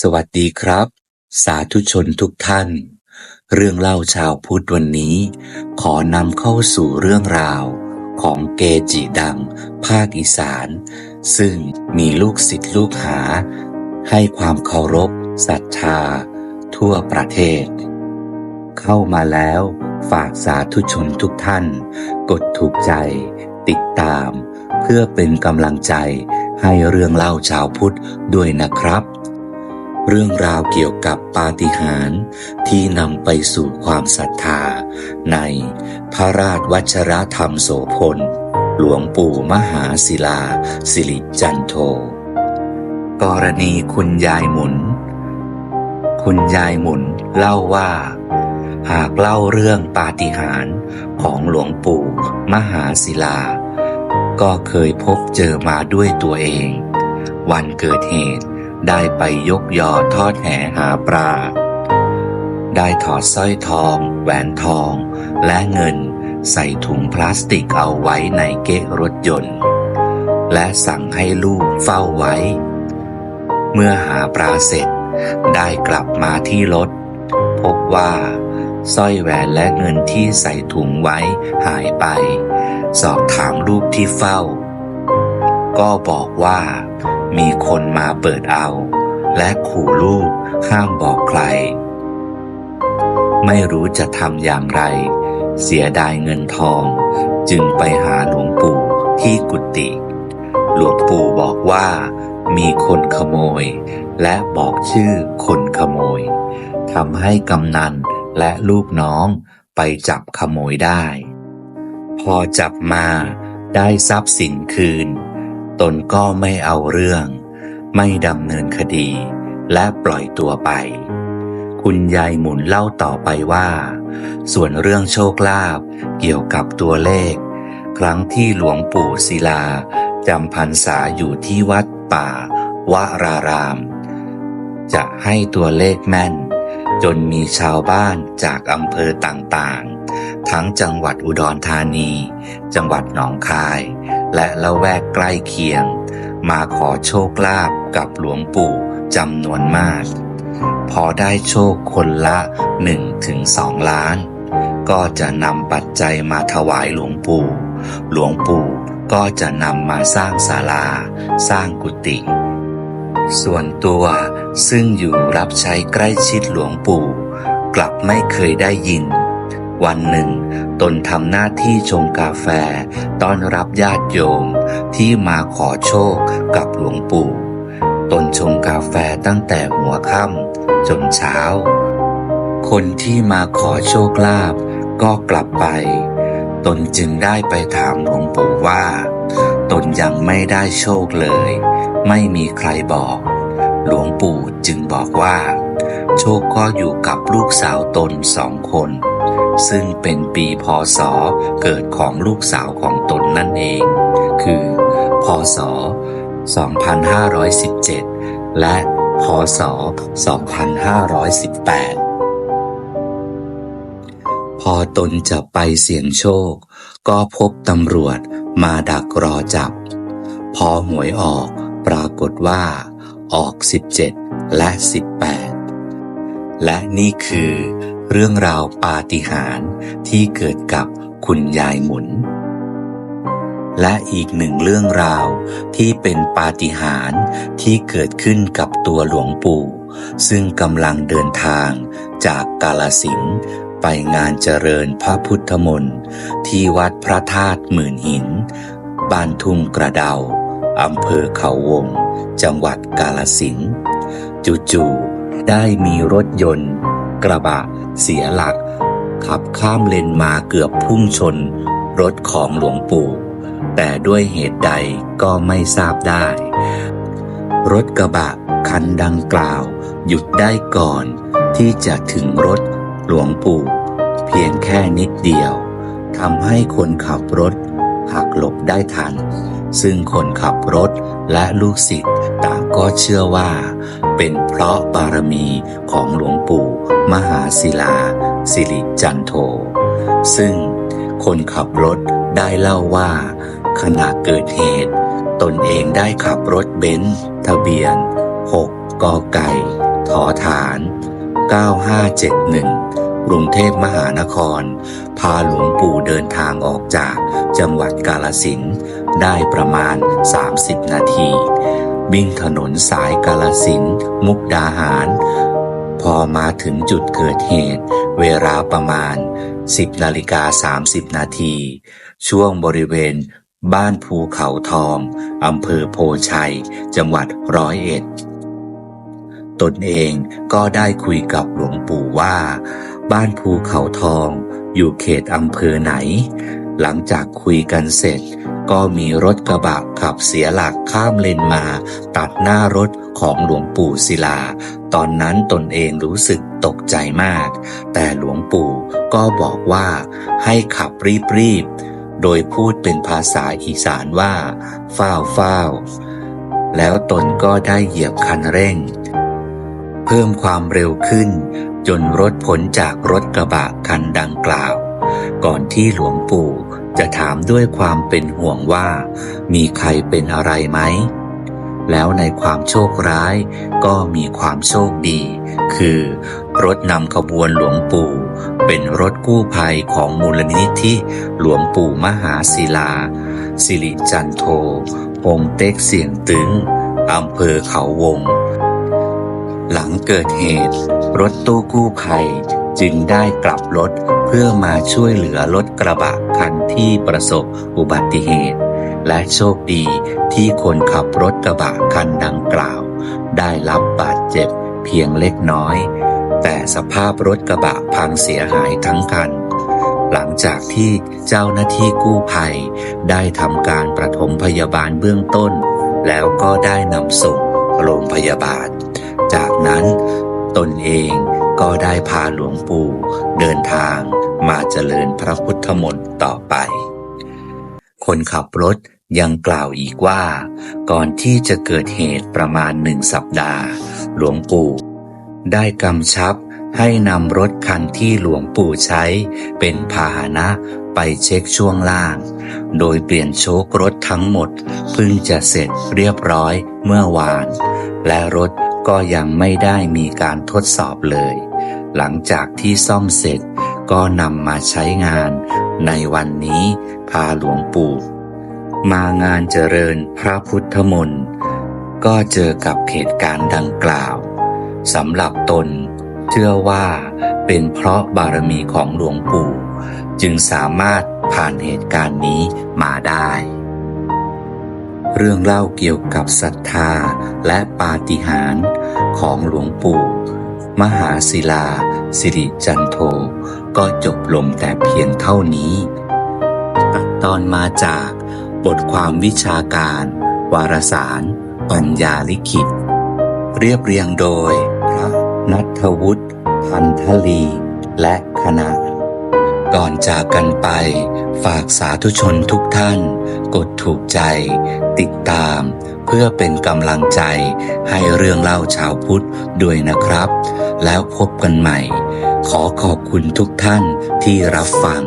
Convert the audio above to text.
สวัสดีครับ สาธุชนทุกท่าน เรื่องเล่าชาวพุทธวันนี้ ขอนำเข้าสู่เรื่องราว ของเกจิดัง ภาคอีสาน ซึ่งมีลูกศิษย์ลูกหา ให้ความเคารพศรัทธา ทั่วประเทศ เข้ามาแล้วฝากสาธุชนทุกท่าน กดถูกใจ ติดตาม เพื่อเป็นกำลังใจให้เรื่องเล่าชาวพุทธด้วยนะครับ เรื่องราวเกี่ยวกับปาฏิหาริย์ที่นำไปสู่ความศรัทธา ในพระราชวัชรธรรมโสพล หลวงปู่มหาศิลา สิริจันโท กรณีคุณยายหมุน คุณยายหมุนเล่าว่า หากเล่าเรื่องปาฏิหาริย์ของหลวงปู่มหาศิลา ก็เคยพบเจอมาด้วยตัวเอง วันเกิดเหตุ ได้ไปยกยอทอดแหหาปลา ได้ถอดสร้อยทอง แหวนทอง และเงินใส่ถุงพลาสติกเอาไว้ในเก๊ะรถยนต์ และสั่งให้ลูกเฝ้าไว้ เมื่อหาปลาเสร็จ ได้กลับมาที่รถ พบว่าสร้อยแหวนและเงินที่ใส่ถุงไว้หายไป สอบถามลูกที่เฝ้า ก็บอกว่า มีคนมาเปิดเอา และขู่ลูกห้ามบอกใคร ไม่รู้จะทำอย่างไร เสียดายเงินทอง จึงไปหาหลวงปู่ที่กุฏิหลวงปู่บอกว่ามีคนขโมย และบอกชื่อคนขโมยทำให้กำนันและลูกน้องไปจับขโมยได้ พอจับมาได้ทรัพย์สินคืน ตนก็ไม่เอาเรื่อง ไม่ดำเนินคดี และปล่อยตัวไป คุณยายหมุนเล่าต่อไปว่า ส่วนเรื่องโชคลาภเกี่ยวกับตัวเลข ครั้งที่หลวงปู่ศิลาจำพรรษาอยู่ที่วัดป่าวราราม จะให้ตัวเลขแม่น จนมีชาวบ้านจากอำเภอต่างๆ ทั้งจังหวัดอุดรธานี จังหวัดหนองคาย และละแวกใกล้เคียง มาขอโชคลาภกับหลวงปู่จำนวนมาก พอได้โชคคนละ1ถึง2ล้าน ก็จะนำปัจจัยมาถวายหลวงปู่ หลวงปู่ก็จะนำมาสร้างศาลา สร้างกุฏิส่วนตัวซึ่งอยู่รับใช้ใกล้ชิดหลวงปู่ กลับไม่เคยได้ยิน วันหนึ่ง ตนทำหน้าที่ชงกาแฟ ต้อนรับญาติโยมที่มาขอโชคกับหลวงปู่ ตนชงกาแฟตั้งแต่หัวค่ำจนเช้า คนที่มาขอโชคลาภก็กลับไป ตนจึงได้ไปถามหลวงปู่ว่า ตนยังไม่ได้โชคเลย ไม่มีใครบอก หลวงปู่จึงบอกว่า โชคก็อยู่กับลูกสาวตนสองคน ซึ่งเป็นปีพศเกิดของลูกสาวของตนนั่นเอง คือ พศ 2517 และ พศ 2518 พอตนจะไปเสี่ยงโชค ก็พบตำรวจมาดักรอจับ พอหวยออกปรากฏว่า ออก 17 และ 18 และนี่คือเรื่องราวปาฏิหาริย์ที่เกิดกับคุณยายหมุน และอีกหนึ่งเรื่องราวที่เป็นปาฏิหาริย์ที่เกิดขึ้นกับตัวหลวงปู่ ซึ่งกำลังเดินทางจากกาลสินไปงานเจริญพระพุทธมนต์ที่วัดพระธาตุหมื่นหิน บ้านทุ่งกระเดาอำเภอเขาวง จังหวัดกาลสินจู่ๆ ได้มีรถยนต์ กระบะเสียหลัก ขับข้ามเลนมาเกือบพุ่งชน รถของหลวงปู่ แต่ด้วยเหตุใดก็ไม่ทราบได้ รถกระบะคันดังกล่าว หยุดได้ก่อนที่จะถึงรถหลวงปู่ เพียงแค่นิดเดียวทำให้คนขับรถหักหลบได้ทัน ซึ่งคนขับรถและลูกศิษย์ต่างก็เชื่อว่า เป็นเพราะบารมีของหลวงปู่มหาศิลา สิริจันโท ซึ่งคนขับรถได้เล่าว่า ขณะเกิดเหตุ ตนเองได้ขับรถเบนซ์ทะเบียน 6 กไก่ถอฐาน 9571กรุงเทพมหานคร พาหลวงปู่เดินทางออกจากจังหวัดกาลสินได้ประมาณ 30 นาที วิ่งถนนสายกาลสินมุกดาหาร พอมาถึงจุดเกิดเหตุ เวลาประมาณ 10นาฬิกา30 นาที ช่วงบริเวณ บ้านภูเขาทองอำเภอโพชัย จังหวัดร้อยเอ็ด ตนเองก็ได้คุยกับหลวงปู่ว่า บ้านภูเขาทองอยู่เขตอำเภอไหน หลังจากคุยกันเสร็จ ก็มีรถกระบะขับเสียหลักข้ามเลนมา ตัดหน้ารถของหลวงปู่ศิลา ตอนนั้นตนเองรู้สึกตกใจมาก แต่หลวงปู่ก็บอกว่าให้ขับรีบๆ โดยพูดเป็นภาษาอีสานว่าฟ้าวฟ้าวแล้วตนก็ได้เหยียบคันเร่ง เพิ่มความเร็วขึ้น จนรถพ้นจากรถกระบะคันดังกล่าว ก่อนที่หลวงปู่ จะถามด้วยความเป็นห่วงว่า มีใครเป็นอะไรไหม แล้วในความโชคร้ายก็มีความโชคดี คือ รถนำขบวนหลวงปู่ เป็นรถกู้ภัยของมูลนิธิหลวงปู่มหาศิลา สิริจันโทพงเต็กเสียงตึงอำเภอเขาวง หลังเกิดเหตุ รถตู้กู้ภัยจึงได้กลับรถ เพื่อมาช่วยเหลือรถกระบะคันที่ประสบอุบัติเหตุ และโชคดีที่คนขับรถกระบะคันดังกล่าว ได้รับบาดเจ็บเพียงเล็กน้อย แต่สภาพรถกระบะพังเสียหายทั้งคัน หลังจากที่เจ้าหน้าที่กู้ภัย ได้ทำการประถมพยาบาลเบื้องต้น แล้วก็ได้นำส่งโรงพยาบาล จากนั้นตนเองก็ได้พาหลวงปู่ เดินทางมาเจริญพระพุทธมนต์ต่อไป คนขับรถยังกล่าวอีกว่า ก่อนที่จะเกิดเหตุประมาณหนึ่งสัปดาห์ หลวงปู่ได้กำชับให้นำรถคันที่หลวงปู่ใช้เป็นพาหนะไปเช็คช่วงล่าง โดยเปลี่ยนโชครถทั้งหมดเพิ่งจะเสร็จเรียบร้อยเมื่อวาน และรถก็ยังไม่ได้มีการทดสอบเลย หลังจากที่ซ่อมเสร็จก็นำมาใช้งาน ในวันนี้พาหลวงปู่ มางานเจริญพระพุทธมนต์ก็เจอกับเหตุการณ์ดังกล่าวสำหรับตน เชื่อว่าเป็นเพราะบารมีของหลวงปู่ จึงสามารถผ่านเหตุการณ์นี้มาได้ เรื่องเล่าเกี่ยวกับศรัทธาและปาฏิหาริย์ของหลวงปู่ มหาศิลา สิริจันโท ก็จบลงแต่เพียงเท่านี้ตัดตอนมาจากบทความวิชาการ วารสาร ปัญญาลิขิต เรียบเรียงโดย พระนัทวุฒิพันธลี และคณะ ก่อนจากกันไป ฝากสาธุชนทุกท่าน กดถูกใจ ติดตามเพื่อเป็นกำลังใจให้เรื่องเล่าชาวพุทธด้วยนะครับ แล้วพบกันใหม่ ขอขอบคุณทุกท่านที่รับฟัง